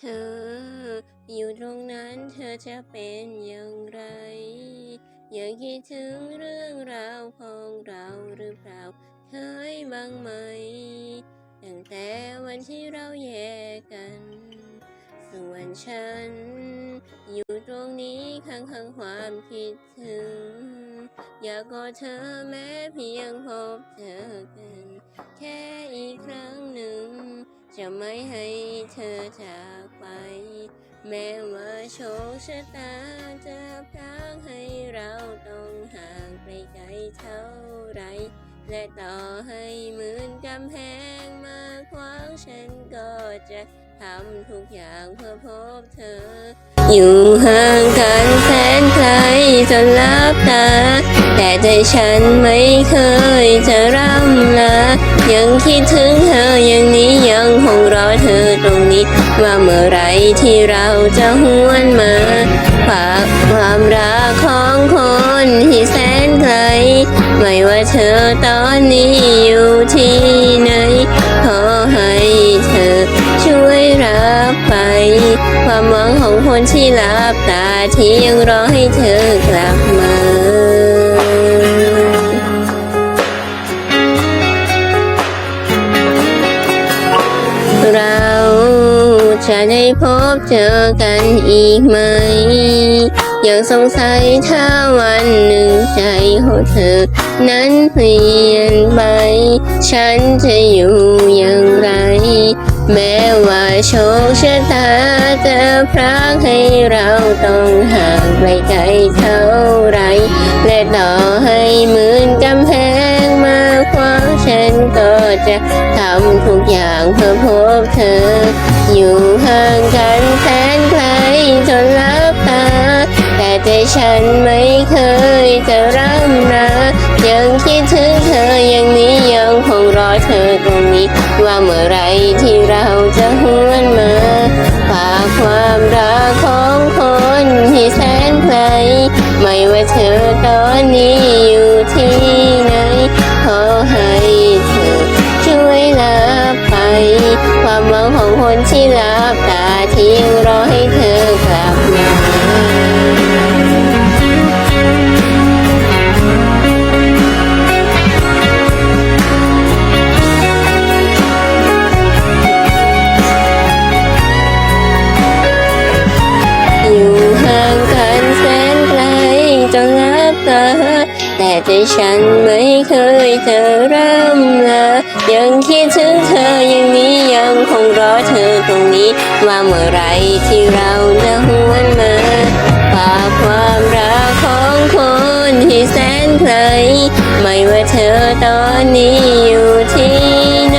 เธออยู่ตรงนั้นเธอจะเป็นอย่างไร ยังคิดถึงเรื่องราวของเราหรือเปล่า เคยบ้างไหม ตั้งแต่วันที่เราแยกกัน ส่วนฉัน อยู่ตรงนี้ข้างๆความคิดถึง อยากกอดเธอแม้เพียงพบเจอกันแค่ จะไม่ให้เธอจากไป แม้ว่าโชคชะตาจะพรางให้เราต้องห่างไกลไกลเท่าไร และต่อให้หมื่นกำแพงมาขวางฉันก็จะทำทุกอย่างเพื่อพบเธอ อยู่ห่างกันแสนไกลจนลับตา แต่ใจฉันไม่เคยจะร่ำลา ยังคิดถึงเธอ ที่เราจะหวนมาฝากความรักของคนที่แสนไกล ไม่ว่าเธอตอนนี้อยู่ที่ไหน ขอให้เธอช่วยรับไป ความหวังของคนที่หลับตาที่ยังรอให้เธอกลับมาเรา จะได้พบเจอกันอีกไหม ยังสงสัยถ้าวันหนึ่งใจของเธอ นั้นเปลี่ยนไป ฉันจะอยู่อย่างไร แม้ว่าโชคชะตาจะพรากให้เราต้องห่างไกลไกลเท่าไร และต่อให้หมื่นกำแพงมาขวางฉันก็จะทำทุกอย่างเพื่อพบเธอ อยู่ห่างกันแสนไกลจนลับตา แต่ใจฉันไม่เคยจะร่ำลายังคิดถึงเธออย่างนี้ยังคงรอเธอตรงนี้ ว่าเมื่อไรที่เราจะหวนมาฝากความรักของคนที่แสนไกลไม่ว่าเธอตอนนี้ แต่ใจฉันไม่เคยเจะร่ำลายังคิดถึงเธออย่างนี้ยังคงรอเธอตรงนี้ว่าเมื่อไรที่เราจะหวนมาฝากความรักของคนที่แสนไกลไม่ว่าเธอตอนนี้อยู่ที่ไหน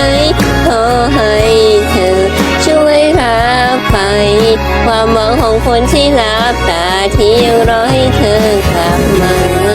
ขอให้เธอช่วยรับไป ความหวังของคนที่ลับตาที่ยังรอให้เธอกลับมา